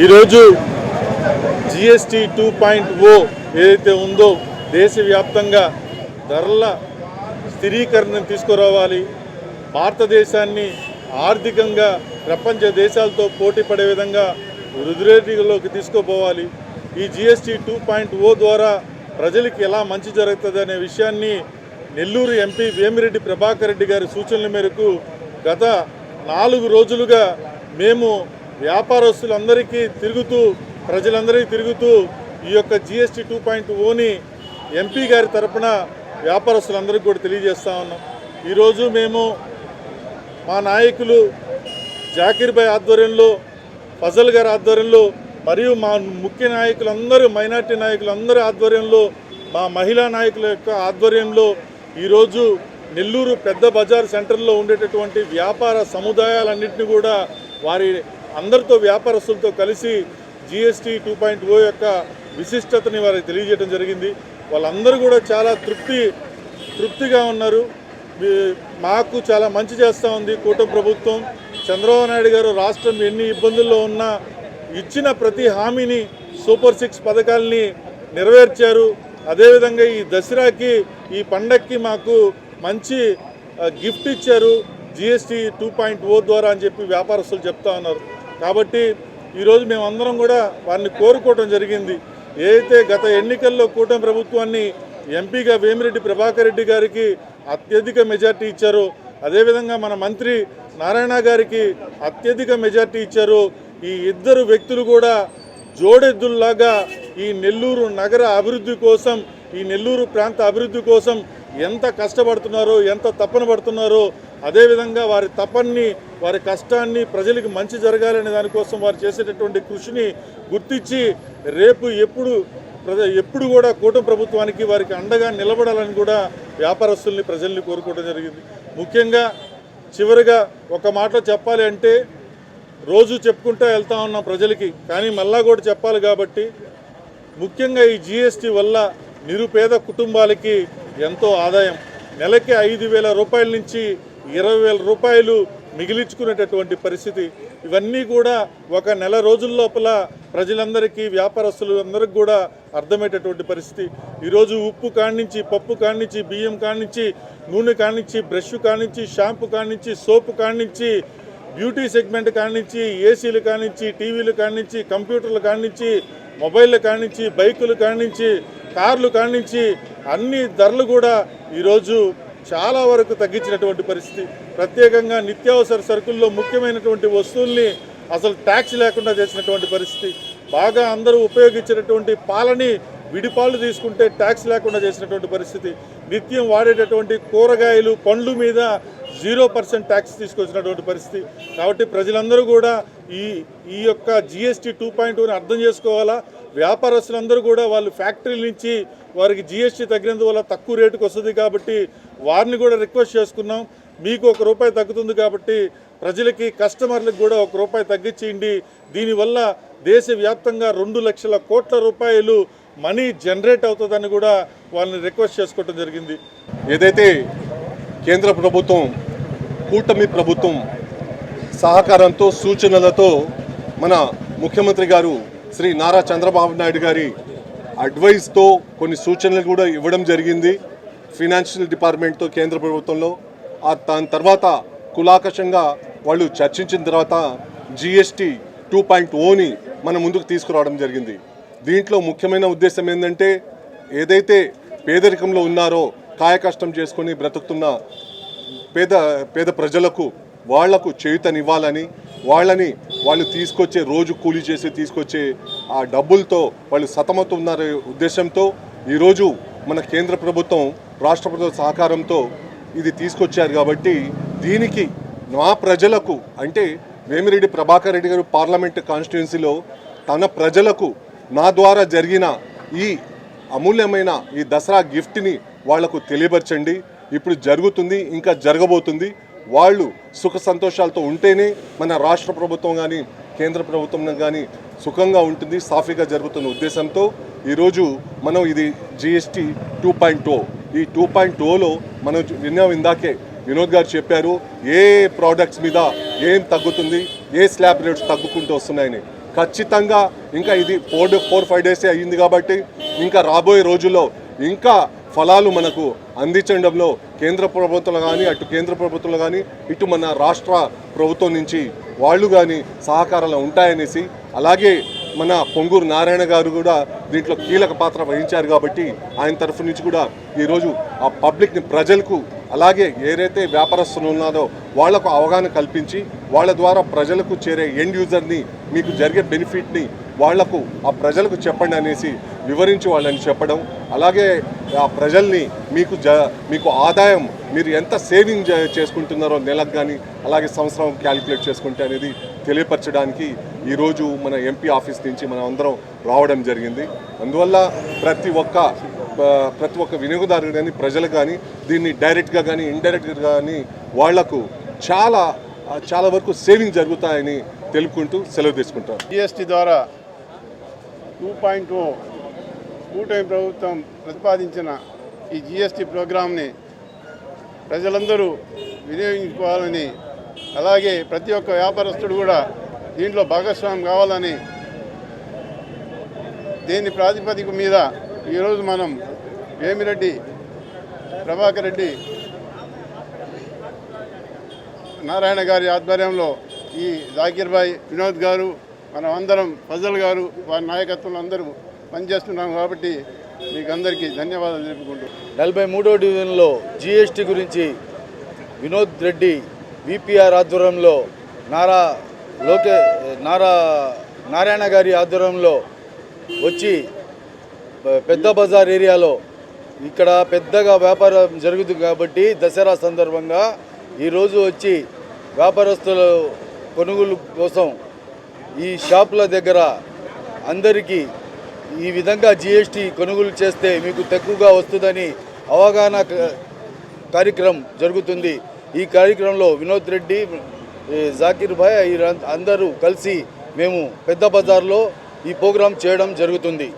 ఈరోజు GST two point ఓ ఏదైతే ఉందో దేశవ్యాప్తంగా ధరల స్థిరీకరణను తీసుకురావాలి. భారతదేశాన్ని ఆర్థికంగా ప్రపంచ దేశాలతో పోటీ పడే విధంగా వృద్ధిరేటిలోకి తీసుకుపోవాలి. ఈ జిఎస్టీ టూ పాయింట్ ఓ ద్వారా ప్రజలకి ఎలా మంచి జరుగుతుంది అనే విషయాన్ని నెల్లూరు ఎంపీ వేమిరెడ్డి ప్రభాకర్ రెడ్డి గారి సూచనల మేరకు గత నాలుగు రోజులుగా మేము వ్యాపారస్తులందరికీ తిరుగుతూ ప్రజలందరికీ తిరుగుతూ ఈ యొక్క జిఎస్టీ టూ పాయింట్ ఓని ఎంపీ గారి తరపున వ్యాపారస్తులందరికీ కూడా తెలియజేస్తా ఉన్నాం. ఈరోజు మేము మా నాయకులు జాకీర్ భాయ్ ఆధ్వర్యంలో ఫజల్ గారి ఆధ్వర్యంలో మరియు మా ముఖ్య నాయకులందరూ మైనార్టీ నాయకులందరి ఆధ్వర్యంలో మా మహిళా నాయకుల యొక్క ఆధ్వర్యంలో ఈరోజు నెల్లూరు పెద్ద బజార్ సెంటర్లో ఉండేటటువంటి వ్యాపార సముదాయాలన్నింటినీ కూడా వారి అందరితో వ్యాపారస్తులతో కలిసి జిఎస్టీ టూ పాయింట్ ఓ యొక్క విశిష్టతని వారికి తెలియజేయడం జరిగింది. వాళ్ళందరూ కూడా చాలా తృప్తి తృప్తిగా ఉన్నారు. మాకు చాలా మంచి చేస్తూ ఉంది కూటమి ప్రభుత్వం. చంద్రబాబు నాయుడు గారు రాష్ట్రం ఎన్ని ఇబ్బందుల్లో ఉన్నా ఇచ్చిన ప్రతి హామీని సూపర్ సిక్స్ పథకాల్ని నెరవేర్చారు. అదేవిధంగా ఈ దసరాకి ఈ పండక్కి మాకు మంచి గిఫ్ట్ ఇచ్చారు జిఎస్టీ టూ పాయింట్ ఓ ద్వారా అని చెప్పి వ్యాపారస్తులు చెప్తా ఉన్నారు. కాబట్టి ఈరోజు మేమందరం కూడా వారిని కోరుకోవటం జరిగింది. ఏదైతే గత ఎన్నికల్లో కూటమి ప్రభుత్వాన్ని ఎంపీగా వేమిరెడ్డి ప్రభాకర్ రెడ్డి గారికి అత్యధిక మెజార్టీ ఇచ్చారో అదేవిధంగా మన మంత్రి నారాయణ గారికి అత్యధిక మెజార్టీ ఇచ్చారు ఈ ఇద్దరు వ్యక్తులు కూడా జోడెద్దుల్లాగా ఈ నెల్లూరు నగర అభివృద్ధి కోసం ఈ నెల్లూరు ప్రాంత అభివృద్ధి కోసం ఎంత కష్టపడుతున్నారో ఎంత తప్పన పడుతున్నారో అదేవిధంగా వారి తపన్ని వారి కష్టాన్ని ప్రజలకు మంచి జరగాలనే దానికోసం వారు చేసేటటువంటి కృషిని గుర్తించి రేపు ఎప్పుడు ప్రజ ఎప్పుడు కూడా కూటమి ప్రభుత్వానికి వారికి అండగా నిలబడాలని కూడా వ్యాపారస్తుల్ని ప్రజల్ని కోరుకోవడం జరిగింది. ముఖ్యంగా చివరిగా ఒక మాటలో చెప్పాలి అంటే రోజు చెప్పుకుంటూ వెళ్తా ఉన్నాం ప్రజలకి కానీ మళ్ళా కూడా చెప్పాలి కాబట్టి ముఖ్యంగా ఈ జీఎస్టీ వల్ల నిరుపేద కుటుంబాలకి ఎంతో ఆదాయం. నెలకి ఐదు వేల రూపాయల నుంచి ఇరవై వేల రూపాయలు మిగిలించుకునేటటువంటి పరిస్థితి. ఇవన్నీ కూడా ఒక నెల రోజుల లోపల ప్రజలందరికీ వ్యాపారస్తులు అందరికి కూడా అర్థమయ్యేటటువంటి పరిస్థితి. ఈరోజు ఉప్పు కానించి పప్పు కానించి బియ్యం కానించి నూనె కానించి బ్రష్ కానించి షాంపూ కానించి సోపు కానించి బ్యూటీ సెగ్మెంట్ కానించి ఏసీలు కానించి టీవీలు కానించి కంప్యూటర్లు కానించి మొబైల్లు కానించి బైకులు కానించి కార్లు కానించి అన్ని ధరలు కూడా ఈరోజు చాలా వరకు తగ్గించినటువంటి పరిస్థితి. ప్రత్యేకంగా నిత్యావసర సరుకుల్లో ముఖ్యమైనటువంటి వస్తువుల్ని అసలు ట్యాక్స్ లేకుండా చేసినటువంటి పరిస్థితి. బాగా అందరూ ఉపయోగించినటువంటి పాలని విడిపాలు తీసుకుంటే ట్యాక్స్ లేకుండా చేసినటువంటి పరిస్థితి. నిత్యం వాడేటటువంటి కూరగాయలు పండ్లు మీద జీరో పర్సెంట్ ట్యాక్స్ తీసుకొచ్చినటువంటి పరిస్థితి. కాబట్టి ప్రజలందరూ కూడా ఈ ఈ యొక్క జిఎస్టీ టూ పాయింట్ అర్థం చేసుకోవాలా? వ్యాపారస్తులందరూ కూడా వాళ్ళు ఫ్యాక్టరీల నుంచి వారికి జిఎస్టీ తగ్గినందువల్ల తక్కువ రేటుకు వస్తుంది కాబట్టి వారిని కూడా రిక్వెస్ట్ చేసుకున్నాం. మీకు ఒక రూపాయి తగ్గుతుంది కాబట్టి ప్రజలకి కస్టమర్లకు కూడా ఒక రూపాయి తగ్గించేయండి. దీనివల్ల దేశవ్యాప్తంగా రెండు లక్షల కోట్ల రూపాయలు మనీ జనరేట్ అవుతుందని కూడా వాళ్ళని రిక్వెస్ట్ చేసుకోవడం జరిగింది. ఏదైతే కేంద్ర ప్రభుత్వం కూటమి ప్రభుత్వం సహకారంతో సూచనలతో మన ముఖ్యమంత్రి గారు శ్రీ నారా చంద్రబాబు నాయుడు గారి అడ్వైస్తో కొన్ని సూచనలు కూడా ఇవ్వడం జరిగింది. ఫినాన్షియల్ డిపార్ట్మెంట్తో కేంద్ర ప్రభుత్వంలో. ఆ దాని తర్వాత కులాకషంగా వాళ్ళు చర్చించిన తర్వాత జిఎస్టీ టూ పాయింట్ ఓని మనం ముందుకు తీసుకురావడం జరిగింది. దీంట్లో ముఖ్యమైన ఉద్దేశం ఏంటంటే ఏదైతే పేదరికంలో ఉన్నారో కాయకష్టం చేసుకొని బ్రతుకుతున్న పేద పేద ప్రజలకు వాళ్ళకు చేయుతనివ్వాలని వాళ్ళని వాళ్ళు తీసుకొచ్చే రోజు కూలీ చేసి తీసుకొచ్చే ఆ డబ్బులతో వాళ్ళు సతమవుతున్నారు ఉద్దేశంతో ఈరోజు మన కేంద్ర ప్రభుత్వం రాష్ట్ర ప్రభుత్వ సహకారంతో ఇది తీసుకొచ్చారు కాబట్టి దీనికి మా ప్రజలకు అంటే వేమిరెడ్డి ప్రభాకర్ రెడ్డి గారు పార్లమెంట్ కాన్స్టిట్యున్సీలో తన ప్రజలకు నా ద్వారా జరిగిన ఈ అమూల్యమైన ఈ దసరా గిఫ్ట్ని వాళ్ళకు తెలియపరచండి. ఇప్పుడు జరుగుతుంది ఇంకా జరగబోతుంది. వాళ్ళు సుఖ సంతోషాలతో ఉంటేనే మన రాష్ట్ర ప్రభుత్వం కానీ కేంద్ర ప్రభుత్వం కానీ సుఖంగా ఉంటుంది సాఫీగా జరుగుతున్న ఉద్దేశంతో ఈరోజు మనం ఇది జిఎస్టీ టూ పాయింట్ టూ ఈ టూ పాయింట్ టూలో మనం విన్నాం ఇందాకే వినోద్ గారు చెప్పారు ఏ ప్రోడక్ట్స్ మీద ఏం తగ్గుతుంది ఏ స్లాబ్ రేట్స్ తగ్గుకుంటూ వస్తున్నాయని. ఖచ్చితంగా ఇంకా ఇది ఫోర్ ఫోర్ ఫైవ్ డేసే అయ్యింది కాబట్టి ఇంకా రాబోయే రోజుల్లో ఇంకా ఫలాలు మనకు అందించడంలో కేంద్ర ప్రభుత్వం కానీ అటు కేంద్ర ప్రభుత్వంలో కానీ ఇటు మన రాష్ట్ర ప్రభుత్వం నుంచి వాళ్ళు కానీ సహకారాలు ఉంటాయనేసి అలాగే మన పొంగూరు నారాయణ గారు కూడా దీంట్లో కీలక పాత్ర వహించారు కాబట్టి ఆయన తరఫు నుంచి కూడా ఈరోజు ఆ పబ్లిక్ని ప్రజలకు అలాగే ఏదైతే వ్యాపారస్తులు ఉన్నారో వాళ్ళకు అవగాహన కల్పించి వాళ్ళ ద్వారా ప్రజలకు చేరే ఎండ్ యూజర్ని మీకు జరిగే బెనిఫిట్ని వాళ్ళకు ఆ ప్రజలకు చెప్పండి అనేసి వివరించి వాళ్ళని చెప్పడం అలాగే ఆ ప్రజల్ని మీకు జ మీకు ఆదాయం మీరు ఎంత సేవింగ్ చే- చేసుకుంటున్నారో నెలకు కానీ అలాగే సంవత్సరం క్యాలిక్యులేట్ చేసుకుంటే అనేది తెలియపరచడానికి ఈరోజు మన ఎంపీ ఆఫీస్ నుంచి మనం అందరం రావడం జరిగింది. అందువల్ల ప్రతి ఒక్క ప్రతి ఒక్క వినియోగదారుడు కానీ ప్రజలు కానీ దీన్ని డైరెక్ట్గా కానీ ఇండైరెక్ట్గా కానీ వాళ్ళకు చాలా చాలా వరకు సేవింగ్ జరుగుతాయని తెలుపుకుంటూ సెలవు తీసుకుంటారు జిఎస్టీ ద్వారా టూ పాయింట్ కూటమి ప్రభుత్వం ప్రతిపాదించిన ఈ జిఎస్టీ ప్రోగ్రామ్ని ప్రజలందరూ వినియోగించుకోవాలని అలాగే ప్రతి ఒక్క వ్యాపారస్తుడు కూడా దీంట్లో భాగస్వామ్యం కావాలని దీని ప్రాతిపదిక మీద ఈరోజు మనం వేమిరెడ్డి ప్రభాకర్ రెడ్డి నారాయణ గారి ఆధ్వర్యంలో ఈ జాకీర్ భాయ్ వినోద్ గారు మనం అందరం ఫజల్ గారు వారి నాయకత్వంలో అందరూ పనిచేస్తున్నాను కాబట్టి మీకు అందరికీ ధన్యవాదాలు తెలుపుకుంటూ. నలభై మూడో డివిజన్లో జిఎస్టీ గురించి వినోద్ రెడ్డి విపిఆర్ ఆధ్వర్యంలో నారా లోకే నారా నారాయణ గారి ఆధ్వర్యంలో వచ్చి పెద్ద బజార్ ఏరియాలో ఇక్కడ పెద్దగా వ్యాపారం జరుగుతుంది కాబట్టి దసరా సందర్భంగా ఈరోజు వచ్చి వ్యాపారస్తుల కొనుగోలు కోసం ఈ షాపుల దగ్గర అందరికీ ఈ విధంగా జిఎస్టీ కొనుగోలు చేస్తే మీకు తక్కువగా వస్తుందని అవగాహన కార్యక్రమం జరుగుతుంది. ఈ కార్యక్రమంలో వినోద్ రెడ్డి జాకిర్ భాయ్ అందరూ కలిసి మేము పెద్ద బజార్లో ఈ ప్రోగ్రాం చేయడం జరుగుతుంది.